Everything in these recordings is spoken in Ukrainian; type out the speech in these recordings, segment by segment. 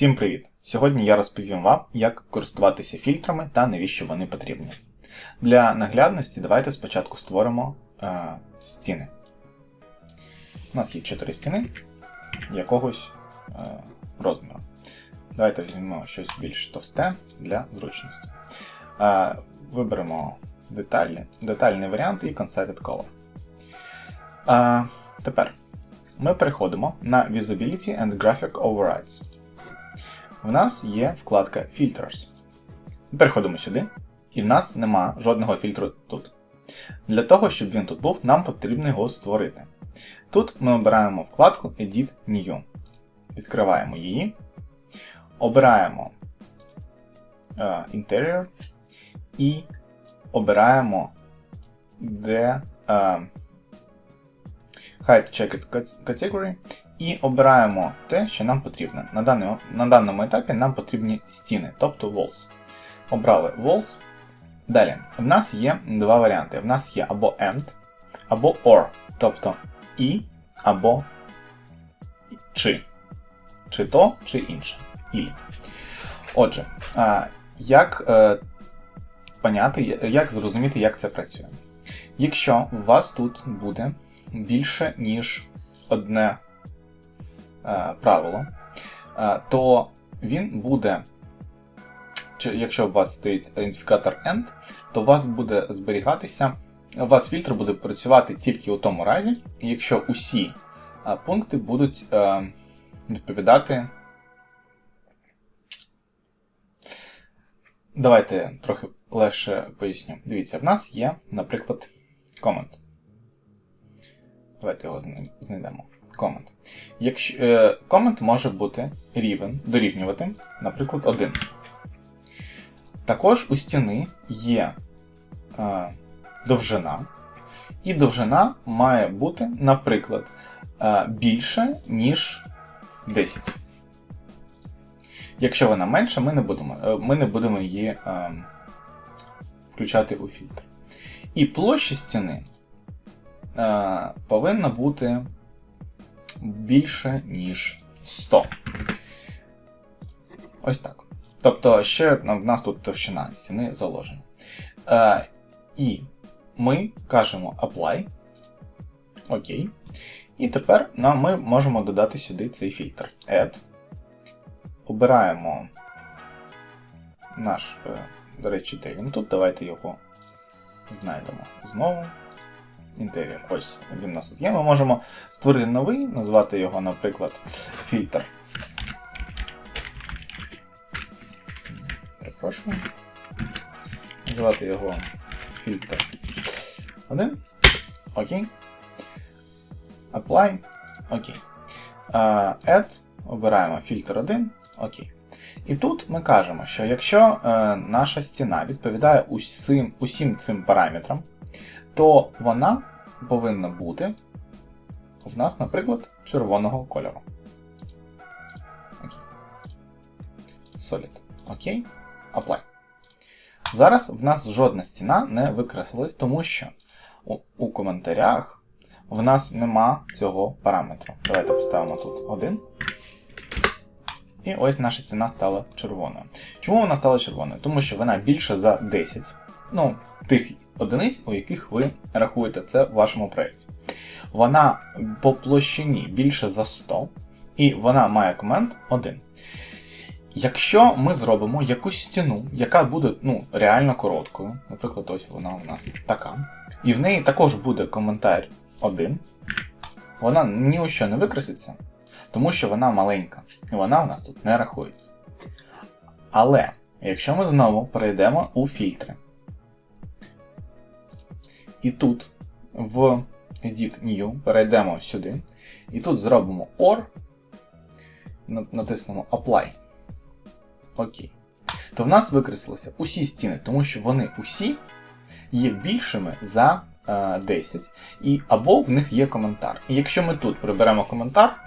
Всім привіт! Сьогодні я розповім вам, як користуватися фільтрами та навіщо вони потрібні. Для наглядності давайте спочатку створимо е, стіни. У нас є 4 стіни якогось е, розміру. Давайте візьмемо щось більш товсте для зручності. Е, виберемо деталі, детальний варіант і Concerted Color. Е, тепер ми переходимо на Visibility and Graphic Overrides. В нас є вкладка Filters. Переходимо сюди, і в нас нема жодного фільтру тут. Для того, щоб він тут був, нам потрібно його створити. Тут ми обираємо вкладку Edit New. Відкриваємо її, обираємо uh, Interior і обираємо де uh, Hide Checked Category і обираємо те, що нам потрібно. На даному, на даному етапі нам потрібні стіни, тобто walls. Обрали walls. Далі, в нас є два варіанти. В нас є або AND, або OR, тобто і або чи. Чи то, чи інше. І. Отже, як е, поняти, як зрозуміти, як це працює. Якщо у вас тут буде більше, ніж одне правило, е, то він буде, якщо у вас стоїть ідентифікатор END, то у вас буде зберігатися, у вас фільтр буде працювати тільки у тому разі, якщо усі е, пункти будуть е, відповідати. Давайте трохи легше поясню. Дивіться, в нас є, наприклад, комент. Давайте його знайдемо. Комент. Якщо, е, Комент може бути рівен, дорівнювати, наприклад, 1. Також у стіни є е, довжина, і довжина має бути, наприклад, е, більше, ніж 10. Якщо вона менша, ми не будемо е, ми не будемо її е, включати у фільтр. І площа стіни е, повинна бути більше, ніж 100. Ось так. Тобто, ще в нас тут товщина стіни заложена. Е, І ми кажемо Apply. Окей. І тепер нам, ми можемо додати сюди цей фільтр. Add. Обираємо наш, е, до речі, де він тут. Давайте його знайдемо знову. Інтер'єр. Ось він у нас тут є. Ми можемо створити новий, назвати його, наприклад, фільтр. Перепрошую. Назвати його фільтр 1. Окей. Apply. Окей. Add. Обираємо фільтр 1. Окей. І тут ми кажемо, що якщо е, наша стіна відповідає усім, усім цим параметрам, то вона повинна бути в нас, наприклад, червоного кольору. Окей. Solid. Окей. Apply. Зараз в нас жодна стіна не викреслилась, тому що у, у коментарях в нас нема цього параметру. Давайте поставимо тут один. І ось наша стіна стала червоною. Чому вона стала червоною? Тому що вона більше за 10. Ну, тих одиниць, у яких ви рахуєте це в вашому проєкті. Вона по площині більше за 100, і вона має комент 1. Якщо ми зробимо якусь стіну, яка буде ну, реально короткою, наприклад, ось вона у нас така, і в неї також буде коментар 1, вона ні у що не викреситься, тому що вона маленька, і вона у нас тут не рахується. Але якщо ми знову перейдемо у фільтри, і тут в Edit New перейдемо сюди. І тут зробимо OR, натиснемо Apply. Окей. То в нас викреслилися усі стіни, тому що вони усі є більшими за е, 10. І Або в них є коментар. І якщо ми тут приберемо коментар,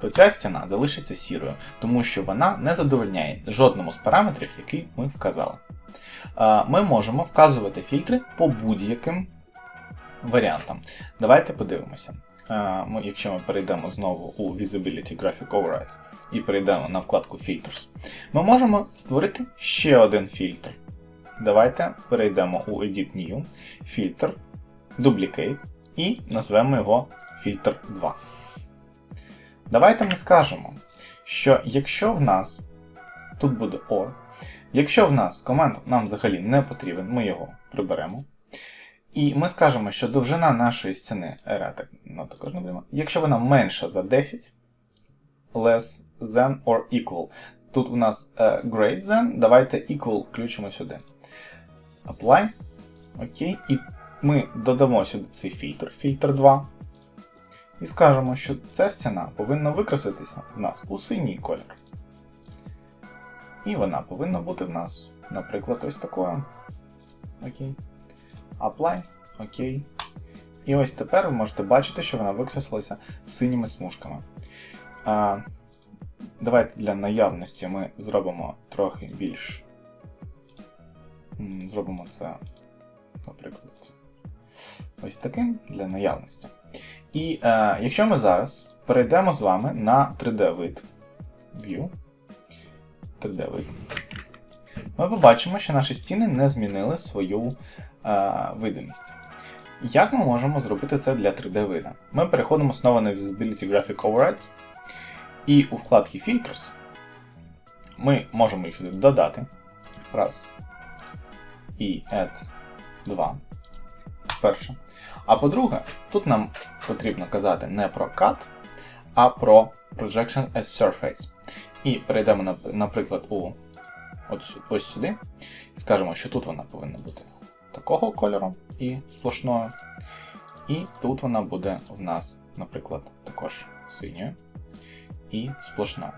то ця стіна залишиться сірою, тому що вона не задовольняє жодному з параметрів, які ми вказали ми можемо вказувати фільтри по будь-яким варіантам. Давайте подивимося. е, якщо ми перейдемо знову у Visibility Graphic Overrides і перейдемо на вкладку Filters, ми можемо створити ще один фільтр. Давайте перейдемо у Edit New, фільтр, Duplicate і назвемо його фільтр 2. Давайте ми скажемо, що якщо в нас тут буде OR, якщо в нас команд нам взагалі не потрібен, ми його приберемо. І ми скажемо, що довжина нашої стіни ера, так, ну, також не будемо, якщо вона менша за 10, less than or equal. Тут у нас е, great than, давайте equal включимо сюди. Apply. Окей. І ми додамо сюди цей фільтр, фільтр 2. І скажемо, що ця стіна повинна викраситися в нас у синій колір. І вона повинна бути в нас, наприклад, ось такою. Окей. Apply. Окей. І ось тепер ви можете бачити, що вона викреслилася синіми смужками. А, Давайте для наявності ми зробимо трохи більш. Зробимо це, наприклад, ось таким для наявності. І е, якщо ми зараз перейдемо з вами на 3D-вид View, 3D-вид, ми побачимо, що наші стіни не змінили свою е, видимість. Як ми можемо зробити це для 3D-вида? Ми переходимо знову на Visibility Graphic Overrides, і у вкладці Filters ми можемо їх додати. Раз. І Add 2. Перше. А по-друге, тут нам потрібно казати не про Cut, а про Projection as Surface. І перейдемо, наприклад, у от сю- ось сюди. Скажемо, що тут вона повинна бути такого кольору і сплошною. І тут вона буде в нас, наприклад, також синьою і сплошною.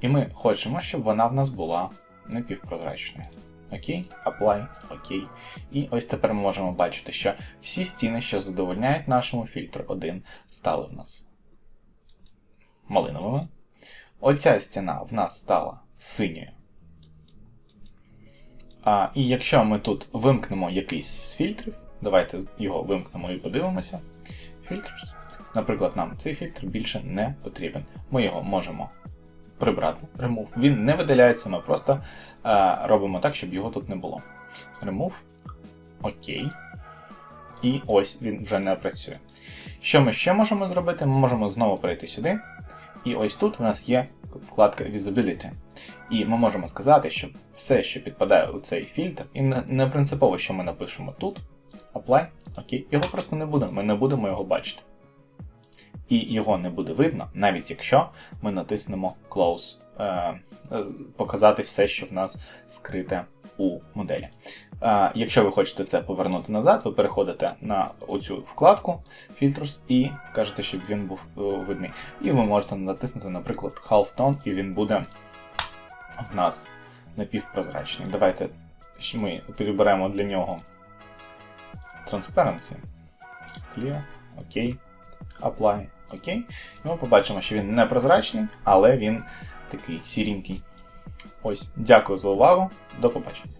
І ми хочемо, щоб вона в нас була напівпрозрачною. Окей, Apply, окей. І ось тепер ми можемо бачити, що всі стіни, що задовольняють нашому фільтру 1, стали в нас малиновими. Оця стіна в нас стала синьою. А, і якщо ми тут вимкнемо якийсь з фільтрів, давайте його вимкнемо і подивимося. Filters. Наприклад, нам цей фільтр більше не потрібен. Ми його можемо прибрати. Remove. Він не видаляється, ми просто е, робимо так, щоб його тут не було. Remove. Окей. І ось він вже не працює. Що ми ще можемо зробити? Ми можемо знову перейти сюди. І ось тут у нас є вкладка Visibility. І ми можемо сказати, що все, що підпадає у цей фільтр, і не, принципово, що ми напишемо тут, Apply, окей, його просто не буде, ми не будемо його бачити. І його не буде видно, навіть якщо ми натиснемо Close, е, е, показати все, що в нас скрите у моделі. Якщо ви хочете це повернути назад, ви переходите на оцю вкладку Filters і кажете, щоб він був е, видний. І ви можете натиснути, наприклад, Half Tone, і він буде в нас напівпрозрачний. Давайте ми переберемо для нього Transparency. Clear, окей. Apply, окей. І ми побачимо, що він не прозрачний, але він такий сіренький. Ось, дякую за увагу. До побачення.